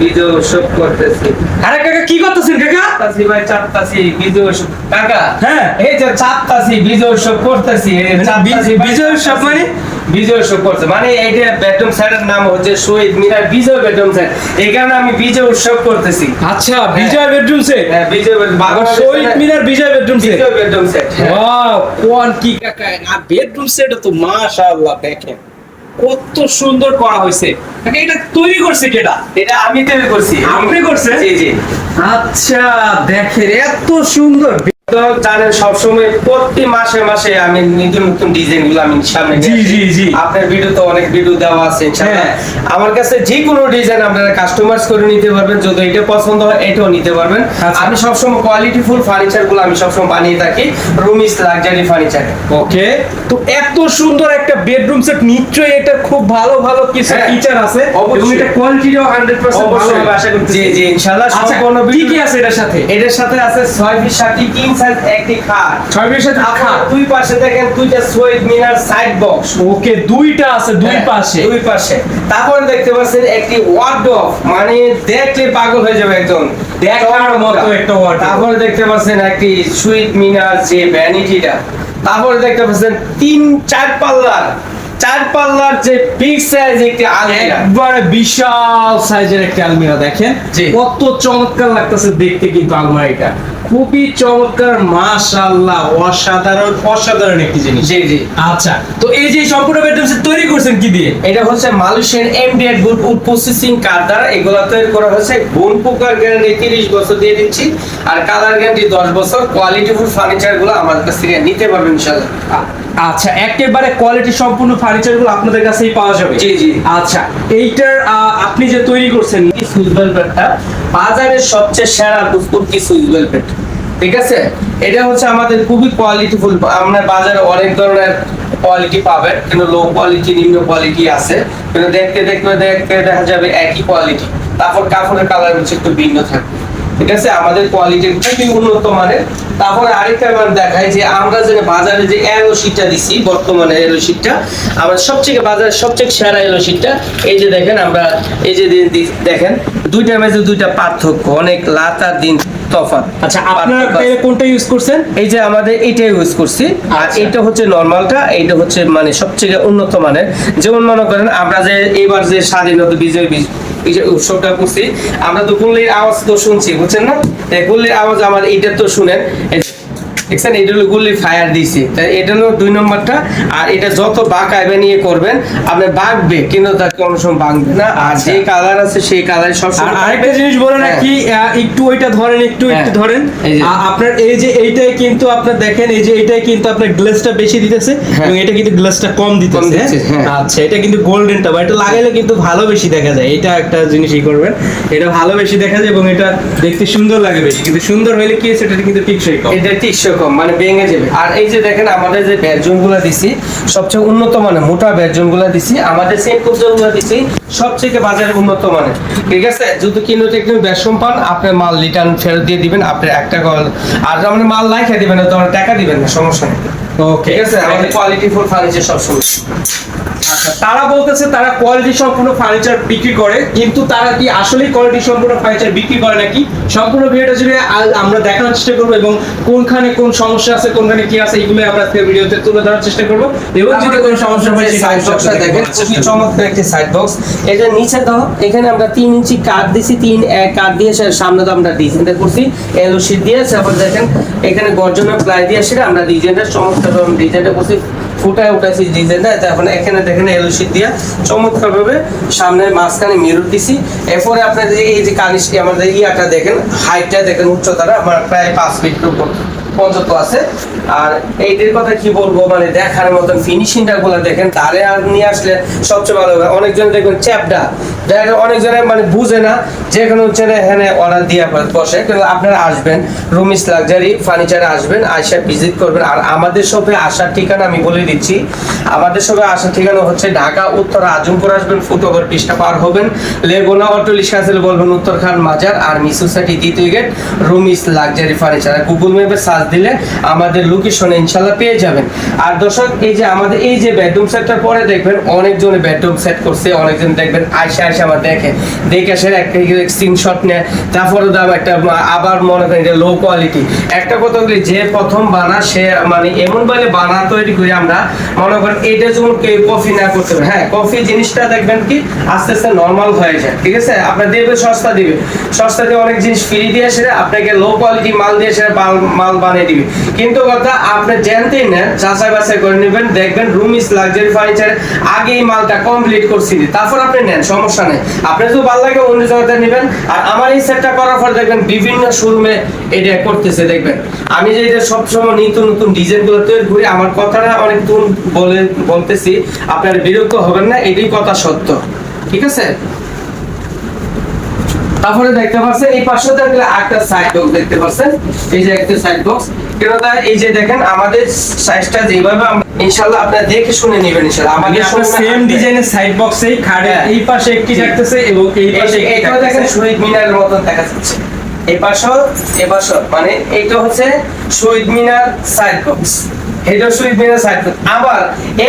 বিজয় উৎসব করতেছি। আরে কাকা কি করতেছেন কাকা? বিজয় উৎসব কাকা হ্যাঁ। এই যে বিজয় উৎসব করতেছি মানে বিজয় উৎসব মানে? বিজয় উৎসব করছে মানে এইটা সেটের নাম হচ্ছে শহীদ মিনার বিজয় এই কারণে আমি বিজয় উৎসব করতেছি। আচ্ছা বিজয় বেডরুম সেট হ্যাঁ Bijoy Shaheed Minar Bijoy bedroom set Bijoy bedroom set wow কোন কি কাকা। আর বেডরুম সেট তো মাশাআল্লাহ দেখেন। কত সুন্দর করা হয়েছে। এটা তৈরি করছে কেটা এটা? আমি তৈরি করছি। আপনি করছে জি জি। আচ্ছা দেখেন এত সুন্দর। তো জানেন সবসময় প্রতি মাসে মাসে আমি নতুন নতুন ডিজাইনগুলো আমি সামনে জি, জি, জি। আপনার ভিডিও তো অনেক ভিডিও দেওয়া আছে হ্যাঁ। আমার কাছে যে কোনো ডিজাইন আপনারা কাস্টমাইজ করে নিতে পারবেন যদি এটা পছন্দ হয় এটাও নিতে পারবেন। আচ্ছা। আমি সবসময় কোয়ালিটি ফুল ফার্নিচারগুলো আমি সবসময় বানিয়ে থাকি রুমিস লাক্সারি ফার্নিচার ওকে। তো এত সুন্দর একটা বেডরুম সেট নিশ্চয়ই এটা খুব ভালো ভালো কিছু হ্যাঁ, ফিচার আছে। অবশ্যই। এবং এটা কোয়ালিটিও 100% ভালো আশা করতেছি। জি জি ইনশাআল্লাহ আচ্ছা সম্পূর্ণ কি কি আছে এটার সাথে? এটার সাথে আছে ছয় ফিট সাথে কিং সাইজ একটি খাট। ছয় খাট। দুই পাশে দেখেন দুইটা শহীদ মিনার সাইড বক্স ওকে দুইটা আছে দুই হ্যাঁ, পাশে। দুই পাশে। তারপরে দেখতে পাচ্ছেন একটি ওয়ার্ডরোব মানে দেখলে পাগল হয়ে যাবে একদম। দেখার মতো একটা wardrobe। তারপরে দেখতে পাচ্ছেন একটি সুইট মিনার যে ভ্যানিটিটা তারপরে দেখতে পাচ্ছেন তিন চার পাল্লার চার পাল্লার যে বিগ সাইজ একটি আলমিরা। একবারে বিশাল সাইজের একটা আলমিরা দেখেন। কত চমৎকার লাগতেছে দেখতে কিন্তু আলমারিটা। খুবই চমৎকার মাশাআল্লাহ অসাধারণ অসাধারণ একটি জিনিস। জি জি। আচ্ছা তো এই যে সম্পূর্ণ বেডরুম সেট তৈরি করছেন কি দিয়ে? এটা হচ্ছে মালয়েশিয়ান এমডিএড গুড উড প্রসেসিং কার দ্বারা এগুলো তৈরি করা হয়েছে। বোন পোকার গ্যারান্টি তিরিশ বছর দিয়ে দিচ্ছি। আর কালার গ্যারান্টি দশ বছর। কোয়ালিটি ফুল ফার্নিচারগুলো আমাদের কাছ থেকে নিতে পারবেন ইনশাল্লাহ আচ্ছা একেবারে কোয়ালিটি সম্পূর্ণ ফার্নিচারগুলো আপনাদের কাছেই পাওয়া যাবে। জি, জি। আচ্ছা এইটার আপনি যে তৈরি করছেন সুইচ বেলপেটটা বাজারের সবচেয়ে সেরা তুর্কি সুইচ বেলপেট ঠিক আছে? এটা হচ্ছে আমাদের খুবই কোয়ালিটিফুল আমরা বাজারে অনেক ধরনের কোয়ালিটি পাবেন কিন্তু লো কোয়ালিটি নিম্ন কোয়ালিটি আছে। কিন্তু দেখতে দেখতে দেখতে দেখা যাবে একই কোয়ালিটি তারপর কাপড়ের কালার হচ্ছে একটু ভিন্ন থাকবে। ঠিক আছে? আমাদের কোয়ালিটি খুবই উন্নত মানের। তারপরে আরেকটা বার দেখাই যে আমরা যে বাজারে যে এলো শীটটা দিছি বর্তমানে এলো শীটটা আমরা সবচেয়ে বাজারে সবচেয়ে সেরা এলো শীটটা এই যে দেখেন আমরা এই যে দেখেন দুইটা পার্থক্য অনেক রাত আর দিন আচ্ছা আপনারা কোনটা ইউজ করছেন? এই যে আমাদের ইউজ করছি আর আচ্ছা। এটা হচ্ছে নর্মালটা এইটা হচ্ছে মানে সবচেয়ে উন্নত মানের। যেমন মনে করেন আমরা যে এবার যে স্বাধীনতা বিজয় উৎসবটা করছি, আমরা তো গুল্লির আওয়াজ তো শুনছি, বুঝছেন না? এই গুল্লির আওয়াজ আমার এটা তো শুনেন। দেখছেন এটা হলো গুল্লি ফায়ার তাই এটা হলো দুই নম্বরটা আর এটা যত করবেন আপনি বাঁকবে কিন্তু তার কোনো সময় বাঁকবে না। আর আচ্ছা। যে কালার আছে সেই কালার সব আর আরেকটা জিনিস বলে হ্যাঁ। নাকি একটু ওইটা ধরেন একটু হ্যাঁ। একটু ধরেন। আপনার এই যে এইটাই কিন্তু আপনার দেখেন এই যে এইটাই কিন্তু আপনার গ্লেসটা বেশি দিতেছে হ্যাঁ। এবং এটা কিন্তু গ্লেসটা কম দিতেছে। আচ্ছা এটা কিন্তু গোল্ডেনটা বা এটা লাগাইলে কিন্তু ভালো বেশি দেখা যায়। এটা একটা জিনিসই করবেন। এটা ভালো বেশি দেখা যায় এবং এটা দেখতে সুন্দর লাগে বেশি। কিন্তু সুন্দর হইলে কি সেটা কিন্তু টিকসই কম। এটা টিকসই কম মানে ভেঙে যাবে। আর এই যে দেখেন, আমাদের যে বেডরুমগুলা দিছি, সবচেয়ে উন্নত মানে মোটা বেডরুমগুলা দিছি, আমাদের সেম কুজনগুলো দিছি, সবচেয়ে বাজারে উন্নত মানে ঠিক আছে? যদি কিনো টেকনো বেশম পান, আপনি মাল রিটার্ন ফেরত দিয়ে দিবেন, আপনি একটা কল আর আপনি মাল নাই খেয়ে দিবেন টাকা দিবেন না, সমস্যা নেই। ঠিক আছে আমাদের কোয়ালিটি ফুল ফার্নিচার সবসময় আচ্ছা তারা বলতেছে তারা কোয়ালিটি সম্পূর্ণ ফার্নিচার বিক্রি করে কিন্তু তারা কি আসলেই কোয়ালিটি সম্পূর্ণ ফার্নিচার বিক্রি করে নাকি? সম্পূর্ণ ভিডিওটা জুড়ে আমরা দেখানোর চেষ্টা করব এবং কোনখানে কোন সমস্যা আছে কোনখানে কি আছে এগুলো আমরা আজকে ভিডিওতে তুলে ধরার চেষ্টা করব। এবং যদি কোনো সমস্যা হয় সাইড বক্সটা দেখেন খুবই চমৎকার একটি সাইড বক্স এটা নিচে দাও এখানে আমরা তিন ইঞ্চি কাঠ দিছি তিন এক কাঠ দিয়ে সামনে তো আমরা ডিজাইনটা করছি এলো শীট দিয়ে তারপর দেখেন এখানে গর্জনের প্লাই দিয়ে সেটা আমরা ডিজাইনটা চমৎকার ডিজাইনটা করছি, ফুটায় উঠাইছি ডিজাইনটা এখানে দেখেন এলো শীট দিয়ে। চমৎকার ভাবে সামনে মাঝখানে মিরর দিছি। এরপরে আপনাদের এই যে কানিস আমাদের ইয়াটা দেখেন হাইটটা দেখেন, উচ্চতাটা আমার প্রায় পাঁচ ফিট উপর পর্যন্ত আছে। আর এইটির কথা কি বলব মানে দেখার মতন ফিনিশিংটা গুলো দেখেন তারে আর নিয়ে আসলে সবচেয়ে ভালো হবে। অনেকজন দেখবেন চ্যাপটা দেখেন অনেকজনে মানে বুঝে না, যে কোনো হচ্ছে না এখানে অর্ডার দিয়ে বসে, কিন্তু আপনারা আসবেন রুমিস লাক্সারি ফার্নিচারে আসবেন, আইসা ভিজিট করবেন। আর আমাদের শপে আসার ঠিকানা আমি বলে দিচ্ছি। আমাদের শপে আসার ঠিকানা হচ্ছে ঢাকা, উত্তর আজমপুর আসবেন, ফুটওভার পৃষ্ঠা পার হবেন। লেগুনা অটো রিক্সা আসলে বলবেন, উত্তরখান মাজার আর মিসোসাইটি দ্বিতীয় gate Roomis luxury furniture Google ম্যাপে সার্চ দিলে আমাদের লোকেশনে ইনশাল্লাহ পেয়ে যাবেন। আর দর্শক, এই যে আমাদের, এই যে বেডরুম সেটটার পরে দেখবেন, অনেকজনে বেডরুম সেট করছে, অনেকজন দেখবেন আয়সা আয়সা এসে আমার দেখে। দেখে এসে একটা স্ক্রিনশট নেয়। তারপরে দাম একটা আবার মনে করেন যে লো কোয়ালিটি একটা কথা বলি, যে প্রথম বানা, সে মানে এমন ভাবে বানা তৈরি করি আমরা, মনে করেন এটা যেমন কেউ কফি না করতে পারে। হ্যাঁ কফি জিনিসটা দেখবেন কি, আস্তে আস্তে নর্মাল হয়ে যায়, ঠিক আছে? আপনার দেবে, সস্তা দিবে। সস্তা দিয়ে অনেক জিনিস ফ্রি দিয়ে সেটা আপনাকে লো কোয়ালিটি মাল দিয়ে সেটা মাল- বানিয়ে দিবে। কিন্তু কথা, আপনি জানতেই না, যাচাই বাছাই করে নেবেন, দেখবেন রুম ইস লাক্সারি ফার্নিচার আগে এই মালটা কমপ্লিট করছি। তারপর আপনি নেন, সমস্যা নেই। আপনি যদি ভালো লাগে, অন্য জায়গাতে নেবেন। আর আমার এই সেটটা করার পর দেখবেন বিভিন্ন শোরুমে এটা করতেছে, দেখবেন। আমি যে এটা সবসময় নিত্য নতুন ডিজাইনগুলো তৈরি করি, আমার কথাটা অনেক তুন বলে বলতেছি, আপনার বিরক্ত হবেন না, এটাই কথা সত্য। ঠিক আছে? তারপরে দেখতে পাচ্ছেন, এই পাশে দেখলে একটা সাইড বক্স দেখতে পাচ্ছেন। এই যে একটা সাইড বক্স কেননা এই যে দেখেন, আমাদের সাইজটা যেভাবে আমরা ইনশাআল্লাহ আপনারা দেখে শুনে নেবেন ইনশাআল্লাহ। আমাদের সেম ডিজাইনের সাইড বক্সেই খাড়ে। এই পাশে একটি থাকতেছে এবং এই পাশে এটা দেখেন শহীদ মিনারের মতন দেখা যাচ্ছে। এই পাশও এ পাশও মানে এইটা হচ্ছে শহীদ মিনার সাইড বক্স এটা শহীদ মিনার সাইড বক্স আবার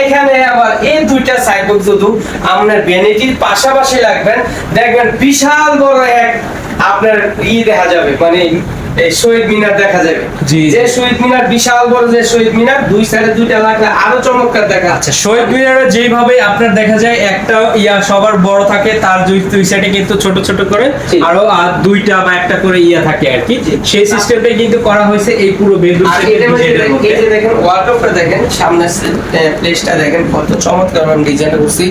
এখানে আবার এই দুইটা সাইড বক্স যদি আপনার ভ্যানিটির পাশাপাশি লাগবেন। দেখবেন বিশাল বড় এক আপনার ই দেখা যাবে মানে এই শহীদ মিনার দেখা যাবে যে শহীদ মিনার বিশাল বড় যে শহীদ মিনার দুই সাইডে দুইটা লাগলে আরও চমৎকার দেখা যাচ্ছে। শহীদ মিনারে যেভাবে আপনার দেখা যায় একটা ইয়া সবার বড় থাকে তার দুই দুই সাইডে কিন্তু ছোট ছোট করে আরও আর দুইটা বা একটা করে ইয়া থাকে আর কি। সেই সিস্টেমটাই কিন্তু করা হয়েছে এই পুরো দেখেন- এই যে দেখেন ওয়ার্ডরোবটা দেখেন সামনে প্লেসটা দেখেন কত চমৎকার আমি ডিজাইন করছি।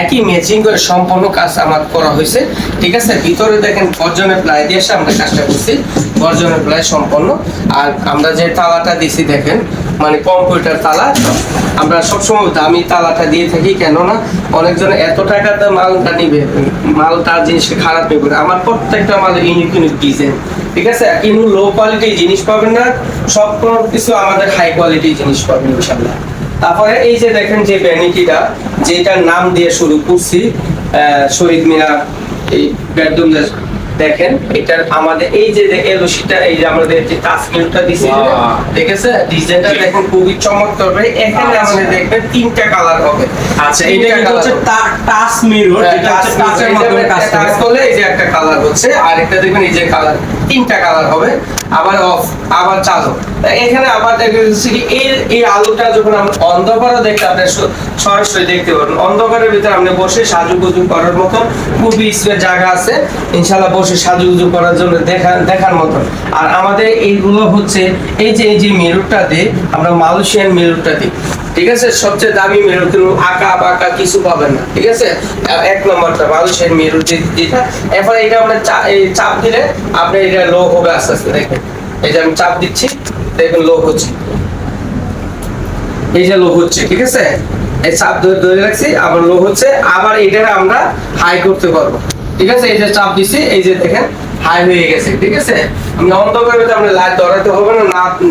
একই ম্যাচিং করে সম্পূর্ণ কাজ আমার করা হয়েছে ঠিক আছে? ভিতরে দেখেন গর্জনের প্লাই দিয়ে আমরা কাজটা করছি। গর্জনের প্লাই সম্পূর্ণ আর আমরা যে তালাটা দিছি দেখেন মানে কম্পিউটার তালা, আমরা সবসময় দামি তালাটা দিয়ে থাকি, কেননা অনেকজন এত টাকাতে মালটা নিবে, মালটা জিনিসটা খারাপ নেবে আমার প্রত্যেকটা মাল ইউনিক ইউনিক ডিজাইন ঠিক আছে? কিন্তু লো কোয়ালিটি জিনিস পাবেন না সব কিছু আমাদের হাই কোয়ালিটি জিনিস পাবেন ইনশাল্লাহ তারপরে এই যে দেখেন যে ভ্যানিটিটা যেটার নাম দিয়ে শুরু করছি শহীদ মিনার, এই বেডরুম দেখেন এটার আমাদের এই যে এলোসিটা এই যে আমাদের যে টাচমিলটা দিছি ঠিক দেখেছে? ডিজাইনটা দেখেন খুবই চমৎকার ভাই। এখানে আপনি আমাদের দেখবেন তিনটা কালার হবে। আচ্ছা এটা কিন্তু হচ্ছে। টাচ মিরর হ্যাঁ, যেটা হচ্ছে কাচের টাচের মাধ্যমে কাজ করে এই যে একটা কালার হচ্ছে। আর একটা দেখবেন এই যে কালার তিনটা কালার হবে, আবার অফ আবার চালু। এখানে আবার দেখা যাচ্ছে কি এই এই আলোটা যখন আমরা অন্ধকারে দেখতে, আপনি সরাসরি দেখতে পারবেন অন্ধকারের ভিতরে আপনি বসে সাজুগুজু করার মতন খুবই স্পেস জায়গা আছে। ইনশাল্লাহ বসে সাজুগুজু করার জন্য দেখা, দেখার মতন। আর আমাদের এইগুলো হচ্ছে, এই যে এই যে মিররটা দিয়ে আমরা মালয়েশিয়ান মিররটা দিই। ঠিক আছে? সবচেয়ে দামি মেরুর কিন্তু আঁকা বাঁকা কিছু পাবেন না, ঠিক আছে? এক নম্বরটা, মানুষের মেরুর যে যেটা। এরপরে এটা আমরা চাপ দিলে আপনি এটা লো হবে আস্তে আস্তে, দেখেন। এই যে আমি চাপ দিচ্ছি, দেখবেন লো হচ্ছে। এই যে লো হচ্ছে, ঠিক আছে? এই চাপ ধরে ধরে রাখছি, আবার লো হচ্ছে, আবার এটা আমরা হাই করতে পারব। ঠিক আছে? এই যে চাপ দিছি এই যে দেখেন হাই হয়ে গেছে, ঠিক আছে? আমি অন্ধকার ভিতরে আপনি লাইট ধরাতে হবে না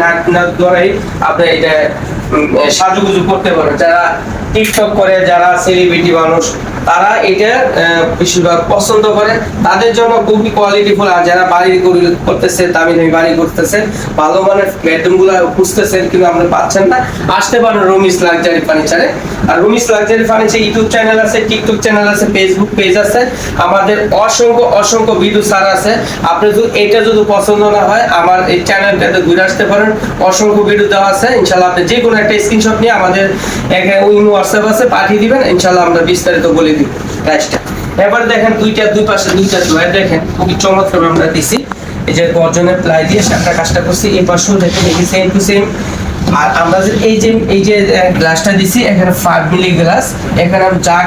না না ধরাই আপনি এটা সাজুগুজু করতে পারেন। যারা টিকটক করে যারা সেলিব্রিটি মানুষ, তারা এটা বেশিরভাগ পছন্দ করে। তাদের জন্য খুবই কোয়ালিটিফুল আর যারা বাড়ি করি- করতেছে, দামি দামি বাড়ি করতেছে, ভালো মানের বেডরুমগুলো খুঁজতেছেন কিন্তু আপনি পাচ্ছেন না। আসতে পারেন রুমিস লাক্সারি ফার্নিচারে। আর Roomis luxury furniture YouTube channel আছে, টিকটক চ্যানেল আছে ফেসবুক পেজ আছে। আমাদের অসংখ্য অসংখ্য ভিডিও সার আছে। আপনি যদি এটা যদি পছন্দ না হয়, আমার এই চ্যানেলটাতে ঘুরে আসতে পারেন। অসংখ্য ভিডিও দেওয়া আছে। ইনশাল্লাহ আপনি যে কোনো একটা স্ক্রিনশট নিয়ে আমাদের এখানে উইমো হোয়াটসঅ্যাপ পাঠিয়ে দিবেন ইনশাল্লাহ আমরা বিস্তারিত বলে দিব প্রাইসটা। এবার দেখেন দুইটা, দুই পাশে দুইটা ড্রয়ার দেখেন, খুবই চমৎকার আমরা দিছি। এই যে গর্জনের প্লাই দিয়ে সাতটা কাজটা করছি, এই পাশেও দেখেন, এই সেম টু সেম আর আমরা যে এই যে এই যে গ্লাসটা দিছি, এখানে ফাইভ মিলি গ্লাস এখানে যা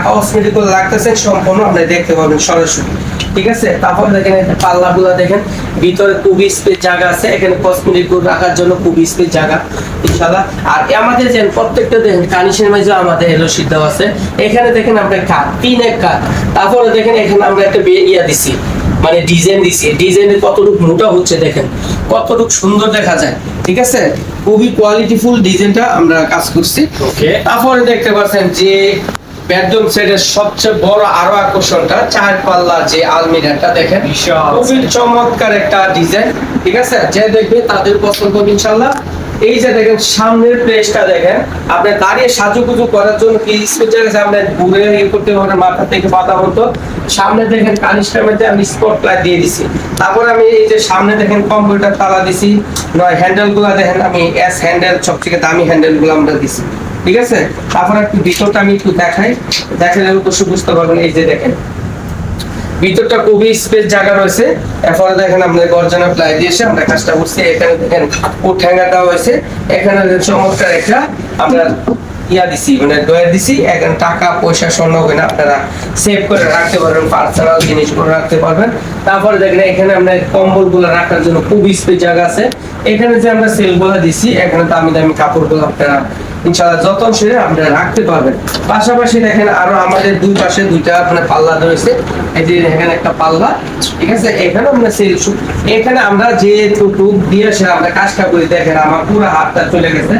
লাগতেছে, সম্পূর্ণ আপনি দেখতে পাবেন সরাসরি। ঠিক আছে? তারপর দেখেন পাল্লা গুলা দেখেন, ভিতরে স্পেস জায়গা আছে, এখানে কসমেটিক রাখার জন্য স্পেস জায়গা আর আমাদের যে প্রত্যেকটা দেখেন কানিসের মাঝে আমাদের এলো সিদ্ধ আছে। এখানে দেখেন আমরা কাঠ তিন এক কাঠ তারপরে দেখেন এখানে আমরা একটা ইয়া দিছি মানে ডিজাইন দিছি। কতটুকু মোটা হচ্ছে দেখেন, কতটুকু সুন্দর দেখা যায়। ঠিক আছে? খুবই কোয়ালিটিফুল ডিজাইনটা আমরা কাজ করছি। ওকে তারপরে দেখতে পাচ্ছেন যে বেডরুম সেটের সবচেয়ে বড় আরও আকর্ষণটা চার পাল্লা যে আলমিরাটা দেখেন। খুবই চমৎকার একটা ডিজাইন ঠিক আছে? যে দেখবে তাদের পছন্দ ইনশাল্লাহ এই যে দেখেন, সামনের প্লেসটা দেখেন আপনি দাঁড়িয়ে সাজুগুজু করার জন্য কি স্পেশাল আছে? আপনি ঘুরে ইয়ে করতে পারেন মাথা থেকে পাতা মতো সামনে দেখেন কানিস্টার মধ্যে আমি স্পট লাইট দিয়ে দিছি। তারপর আমি এই যে সামনে দেখেন কম্পিউটার তালা দিছি। নয় হ্যান্ডেলগুলা দেখেন, আমি এস হ্যান্ডেল সবথেকে দামি হ্যান্ডেলগুলো আমরা দিছি। ঠিক আছে? তারপর একটু ভিতরটা আমি একটু দেখাই। দেখালে অবশ্যই বুঝতে পারবেন এই যে দেখেন ভিতরটা খুবই স্পেস জায়গা রয়েছে। এরপরে দেখেন আমরা গর্জনা প্লাই দিয়েছে আমরা কাজটা করছি। এখানে দেখেন উঠ দেওয়া হয়েছে। এখানে চমৎকার একটা আমরা ইয়া দিছি মানে ডয়ার দিছি এখানে টাকা, পয়সা, স্বর্ণ কিনা আপনারা সেভ করে রাখতে পারবেন পার্সোনাল জিনিসগুলো রাখতে পারবেন। তারপরে দেখেন, এখানে আমরা কম্বলগুলো রাখার জন্য খুব স্পেস জায়গা আছে। এখানে যে আমরা সেলগুলো দিছি, এখানে দামি দামি কাপড়গুলো আপনারা ইনশাআল্লাহ যতন সেরে আপনারা রাখতে পারবেন। পাশাপাশি দেখেন, আরও আমাদের দুই পাশে দুইটা মানে পাল্লা রয়েছে। এই যে এখানে একটা পাল্লা, ঠিক আছে? এখানে আমরা সেল এখানে আমরা যে টুক দিয়ে সে আমরা কাজটা করি, দেখেন আমার পুরো হাতটা চলে গেছে।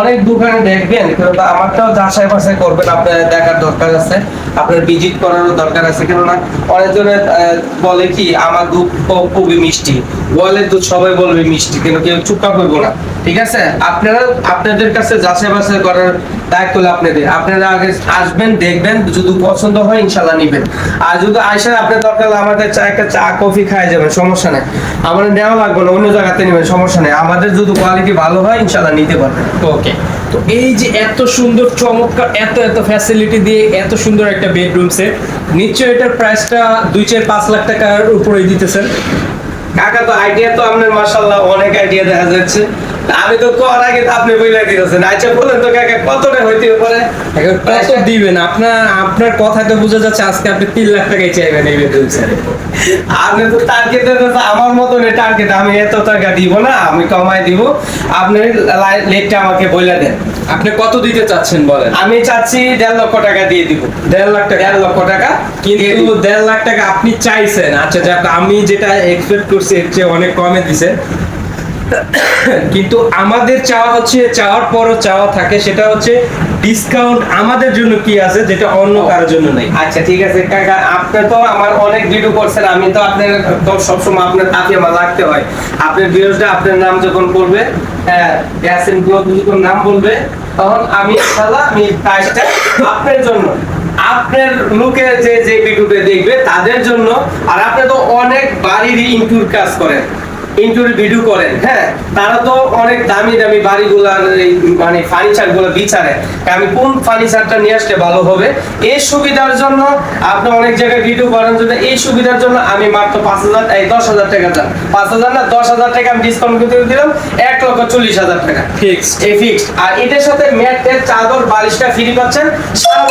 অনেক দোকানে দেখবেন, কিন্তু আমারটাও যাচাই বাছাই করবেন, আপনার দেখার দরকার আছে, আপনার ভিজিট করারও দরকার আছে। কেননা অনেকজনে বলে কি, আমার দুধ খুবই মিষ্টি। বলে দুধ সবাই বলবে মিষ্টি কেন কেউ চুপা করব না। ঠিক আছে? আপনারা, আপনাদের কাছে যাচাই বাছাই করার দায়িত্ব আপনাদের। আপনারা আগে আসবেন, দেখবেন, যদি পছন্দ হয় ইনশাল্লাহ নিবেন। আর যদি আইসার আপনার দরকার আমাদের চা, একটা চা, কফি খাই যাবেন, সমস্যা নেই। আমাদের নেওয়া লাগবে না, অন্য জায়গাতে নেবেন, সমস্যা নেই। আমাদের যদি কোয়ালিটি ভালো হয় ইনশাল্লাহ নিতে পারবেন। ওকে তো এই যে এত সুন্দর, চমৎকার, এত এত ফ্যাসিলিটি দিয়ে এত সুন্দর একটা বেডরুম সেট নিশ্চয়ই এটার প্রাইসটা দুই চার পাঁচ লাখ টাকার উপরে দিতেছেন। কাকা তো আইডিয়া তো আপনার মাশাল্লাহ অনেক আইডিয়া দেখা যাচ্ছে। আমি তো কর আগে আপনি বইলা দিতেছেন। আচ্ছা বলেন তো কাকা কতটা হইতে পারে? কত দিবেন। আপনার আপনার কথায় তো বোঝা যাচ্ছে আজকে আপনি তিন লাখ টাকাই চাইবেন এই সেট আপনি তো টার্গেট আমার মতন টার্গেট আমি এত টাকা দিব না আমি কমাই দিব। আপনি লেটটা আমাকে বইলা দেন। আপনি কত দিতে চাচ্ছেন বলেন? আমি চাচ্ছি দেড় লক্ষ টাকা দিয়ে দিব। দেড় লাখ টাকা? দেড় লক্ষ টাকা। কিন্তু। দেড় লাখ টাকা আপনি চাইছেন। আচ্ছা যাক আমি যেটা এক্সপেক্ট করছি এর চেয়ে অনেক কমে দিছে। কিন্তু আমাদের চাওয়া হচ্ছে চাওয়ার পরও চাওয়া থাকে সেটা হচ্ছে ডিসকাউন্ট আমাদের জন্য কি আছে যেটা অন্য কারোর জন্য নেই। আচ্ছা ঠিক আছে কাকা আপনি তো আমার অনেক ভিডিও করছেন আমি তো আপনার সবসময় আপনার তাতে আমার লাগতে হয়। আপনার ভিডিওটা আপনার নাম যখন করবে হ্যাঁ নাম বলবে, তখন আমি আমি প্রাইসটা আপনার জন্য, আপনার লোকে যে যে ভিডিওটা দেখবে, তাদের জন্য। আর আপনি তো অনেক বাড়ির ইন্টুর কাজ করেন। ইন্টুর ভিডিও করেন হ্যাঁ? তারা তো অনেক দামি দামি বাড়িগুলার এই মানে ফার্নিচারগুলো বিচারে। আমি কোন ফার্নিচারটা নিয়ে আসলে ভালো হবে? এই সুবিধার জন্য আপনি অনেক জায়গায় ভিডিও করার জন্য এই সুবিধার জন্য আমি মাত্র পাঁচ হাজার এই দশ হাজার টাকা দাম পাঁচ হাজার না দশ হাজার টাকা আমি ডিসকাউন্ট করে দিলাম এক লক্ষ চল্লিশ হাজার টাকা। Fixed. এই ফিক্সড আর এটার সাথে ম্যাটের চাদর বালিশটা ফ্রি পাচ্ছেন সারা